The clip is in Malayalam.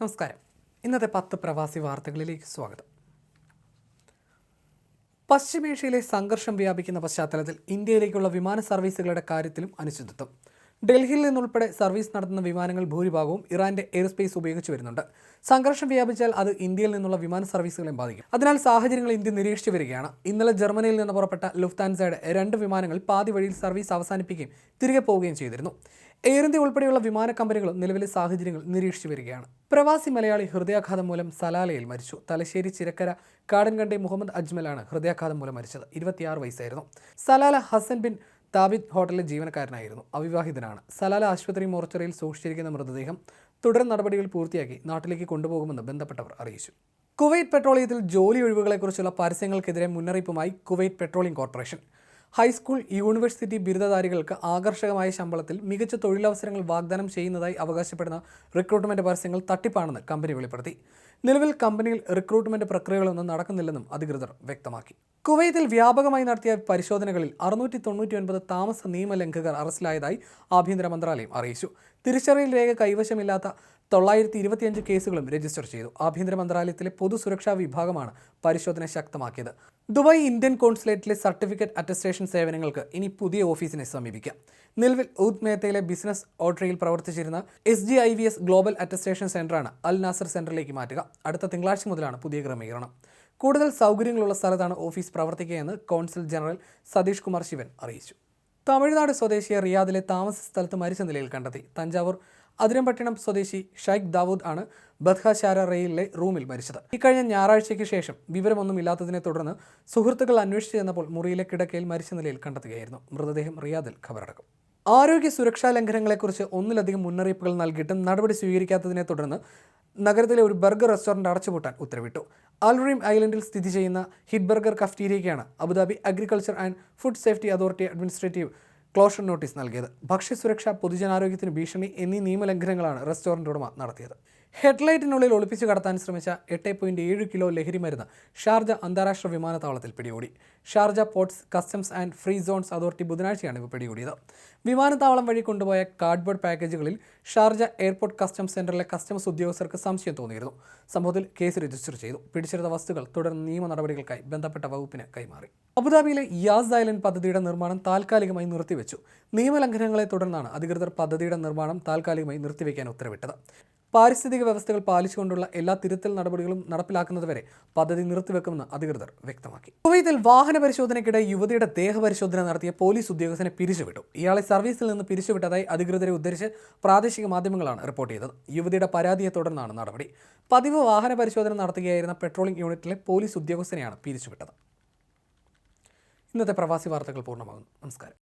നമസ്കാരം. ഇന്നത്തെ പത്ത് പ്രവാസി വാർത്തകളിലേക്ക് സ്വാഗതം. പശ്ചിമേഷ്യയിലെ സംഘർഷം വ്യാപിക്കുന്ന പശ്ചാത്തലത്തിൽ ഇന്ത്യയിലേക്കുള്ള വിമാന സർവീസുകളുടെ കാര്യത്തിലും അനിശ്ചിതത്വം. ഡൽഹിയിൽ നിന്നുൾപ്പെടെ സർവീസ് നടത്തുന്ന വിമാനങ്ങൾ ഭൂരിഭാഗവും ഇറാന്റെ എയർസ്പേസ് ഉപയോഗിച്ച് വരുന്നുണ്ട്. സംഘർഷം വ്യാപിച്ചാൽ അത് ഇന്ത്യയിൽ നിന്നുള്ള വിമാന സർവീസുകളെയും ബാധിക്കും. അതിനാൽ സാഹചര്യങ്ങൾ ഇന്ത്യ നിരീക്ഷിച്ചു വരികയാണ്. ഇന്നലെ ജർമ്മനിയിൽ നിന്ന് പുറപ്പെട്ട ലുഫ്താൻസയുടെ രണ്ട് വിമാനങ്ങൾ പാതി വഴിയിൽ സർവീസ് അവസാനിപ്പിക്കുകയും തിരികെ പോവുകയും ചെയ്തിരുന്നു. എയർ ഇന്ത്യ ഉൾപ്പെടെയുള്ള വിമാന കമ്പനികളും നിലവിലെ സാഹചര്യങ്ങൾ നിരീക്ഷിച്ചു വരികയാണ്. പ്രവാസി മലയാളി ഹൃദയാഘാതം മൂലം സലാലയിൽ മരിച്ചു. തലശ്ശേരി ചിരക്കര കാടൻകണ്ടി മുഹമ്മദ് അജ്മലാണ് ഹൃദയാഘാതം മൂലം മരിച്ചത്. ഇരുപത്തിയാറ് വയസ്സായിരുന്നു. സലാല ഹസൻ ബിൻ താബിദ് ഹോട്ടലിലെ ജീവനക്കാരനായിരുന്നു. അവിവാഹിതനാണ്. സലാല ആശുപത്രി മോർച്ചറിയിൽ സൂക്ഷിച്ചിരിക്കുന്ന മൃതദേഹം തുടർ നടപടികൾ പൂർത്തിയാക്കി നാട്ടിലേക്ക് കൊണ്ടുപോകുമെന്ന് ബന്ധപ്പെട്ടവർ അറിയിച്ചു. കുവൈറ്റ് പെട്രോളിയത്തിൽ ജോലി ഒഴിവുകളെക്കുറിച്ചുള്ള പരസ്യങ്ങൾക്കെതിരെ മുന്നറിയിപ്പുമായി Kuwait petroleum corporation. High school university ബിരുദധാരികൾക്ക് ആകർഷകമായ ശമ്പളത്തിൽ മികച്ച തൊഴിലവസരങ്ങൾ വാഗ്ദാനം ചെയ്യുന്നതായി അവകാശപ്പെടുന്ന റിക്രൂട്ട്മെന്റ് പരസ്യങ്ങൾ തട്ടിപ്പാണെന്ന് കമ്പനി വെളിപ്പെടുത്തി. നിലവിൽ കമ്പനിയിൽ റിക്രൂട്ട്മെന്റ് പ്രക്രിയകളൊന്നും നടക്കുന്നില്ലെന്നും അധികൃതർ വ്യക്തമാക്കി. കുവൈത്തിൽ വ്യാപകമായി നടത്തിയ പരിശോധനകളിൽ അറുന്നൂറ്റി തൊണ്ണൂറ്റി ഒൻപത് താമസ നിയമലംഘകർ അറസ്റ്റിലായതായി ആഭ്യന്തര മന്ത്രാലയം അറിയിച്ചു. തിരിച്ചറിയൽ രേഖ കൈവശമില്ലാത്ത തൊള്ളായിരത്തി ഇരുപത്തിയഞ്ച് കേസുകളും രജിസ്റ്റർ ചെയ്തു. ആഭ്യന്തര മന്ത്രാലയത്തിലെ പൊതുസുരക്ഷാ വിഭാഗമാണ് പരിശോധന ശക്തമാക്കിയത്. ദുബായ് ഇന്ത്യൻ കോൺസുലേറ്റിലെ സർട്ടിഫിക്കറ്റ് അറ്റസ്റ്റേഷൻ സേവനങ്ങൾക്ക് ഇനി പുതിയ ഓഫീസിനെ സമീപിക്കാം. നിലവിൽ ഊദ് മേത്തയിലെ ബിസിനസ് ഓട്ടറിയിൽ പ്രവർത്തിച്ചിരുന്ന S G I V S global attestation സെന്ററാണ് Al Nasser സെന്ററിലേക്ക് മാറ്റുക. അടുത്ത തിങ്കളാഴ്ച മുതലാണ് പുതിയ ക്രമീകരണം. കൂടുതൽ സൗകര്യങ്ങളുള്ള സ്ഥലത്താണ് ഓഫീസ് പ്രവർത്തിക്കുകയെന്ന് കോൺസുൽ ജനറൽ സതീഷ് കുമാർ ശിവൻ അറിയിച്ചു. തമിഴ്നാട് സ്വദേശിയെ റിയാദിലെ താമസ സ്ഥലത്ത് മരിച്ച നിലയിൽ കണ്ടെത്തി. തഞ്ചാവൂർ അതിരമ്പട്ടിണം സ്വദേശി ഷൈഖ് ദാവൂദ് ആണ് ബദ്ഹാശാര റെയിലിലെ റൂമിൽ മരിച്ചത്. ഇക്കഴിഞ്ഞ ഞായറാഴ്ചയ്ക്ക് ശേഷം വിവരമൊന്നും ഇല്ലാത്തതിനെ തുടർന്ന് സുഹൃത്തുക്കൾ അന്വേഷിച്ചു ചെന്നപ്പോൾ മുറിയിലെ കിടക്കയിൽ മരിച്ച നിലയിൽ കണ്ടെത്തുകയായിരുന്നു. മൃതദേഹം റിയാദിൽ ഖബറടക്കും. ആരോഗ്യ സുരക്ഷാ ലംഘനങ്ങളെക്കുറിച്ച് ഒന്നിലധികം മുന്നറിയിപ്പുകൾ നൽകിയിട്ടും നടപടി സ്വീകരിക്കാത്തതിനെ തുടർന്ന് നഗരത്തിലെ ഒരു ബർഗർ റെസ്റ്റോറന്റ് അടച്ചുപൂട്ടാൻ ഉത്തരവിട്ടു. അൽറീം ഐലൻഡിൽ സ്ഥിതി ചെയ്യുന്ന hit burger കഫ്റ്റീരിയയ്ക്കാണ് Abu Dhabi agriculture and food safety authority administrative closure notice നൽകിയത്. ഭക്ഷ്യസുരക്ഷ പൊതുജനാരോഗ്യത്തിന് ഭീഷണി എന്നീ നിയമലംഘനങ്ങളാണ് റെസ്റ്റോറന്റ് ഉടമ നടത്തിയത്. ഹെഡ്ലൈറ്റിനുള്ളിൽ ഒളിപ്പിച്ചു കടത്താൻ ശ്രമിച്ച എട്ട് പോയിന്റ് ഏഴ് കിലോ ലഹരി മരുന്ന് ഷാർജ അന്താരാഷ്ട്ര വിമാനത്താവളത്തിൽ പിടികൂടി. Sharjah ports customs and free zones authority ബുധനാഴ്ചയാണ് ഇവ പിടികൂടിയത്. വിമാനത്താവളം വഴി കൊണ്ടുപോയ കാർഡ്ബോർഡ് പാക്കേജുകളിൽ ഷാർജ എയർപോർട്ട് കസ്റ്റംസ് സെന്ററിലെ കസ്റ്റംസ് ഉദ്യോഗസ്ഥർക്ക് സംശയം തോന്നിയിരുന്നു. സംഭവത്തിൽ കേസ് രജിസ്റ്റർ ചെയ്തു. പിടിച്ചെടുത്ത വസ്തുക്കൾ തുടർ നിയമ നടപടികൾക്കായി ബന്ധപ്പെട്ട വകുപ്പിന് കൈമാറി. അബുദാബിയിലെ യാസ് ഐലൻഡ് പദ്ധതിയുടെ നിർമ്മാണം താൽക്കാലികമായി നിർത്തിവെച്ചു. നിയമലംഘനങ്ങളെ തുടർന്നാണ് അധികൃതർ പദ്ധതിയുടെ നിർമ്മാണം താൽക്കാലികമായി നിർത്തിവെക്കാൻ ഉത്തരവിട്ടത്. പാരിസ്ഥിതിക വ്യവസ്ഥകൾ പാലിച്ചുകൊണ്ടുള്ള എല്ലാ തിരുത്തൽ നടപടികളും നടപ്പിലാക്കുന്നതുവരെ പദ്ധതി നിർത്തിവെക്കുമെന്ന് അധികൃതർ വ്യക്തമാക്കി. കുവൈത്തിൽ വാഹന പരിശോധനയ്ക്കിടെ യുവതിയുടെ ദേഹപരിശോധന നടത്തിയ പോലീസ് ഉദ്യോഗസ്ഥനെ പിരിച്ചുവിട്ടു. ഇയാളെ സർവീസിൽ നിന്ന് പിരിച്ചുവിട്ടതായി അധികൃതരെ ഉദ്ധരിച്ച് പ്രാദേശിക മാധ്യമങ്ങളാണ് റിപ്പോർട്ട് ചെയ്തത്. യുവതിയുടെ പരാതിയെ തുടർന്നാണ് നടപടി. പതിവ് വാഹന പരിശോധന നടത്തുകയായിരുന്ന പെട്രോളിംഗ് യൂണിറ്റിലെ പോലീസ് ഉദ്യോഗസ്ഥനെയാണ് പിരിച്ചുവിട്ടത്. ഇന്നത്തെ പ്രവാസി വാർത്തകൾ പൂർണമാകുന്നു. നമസ്കാരം.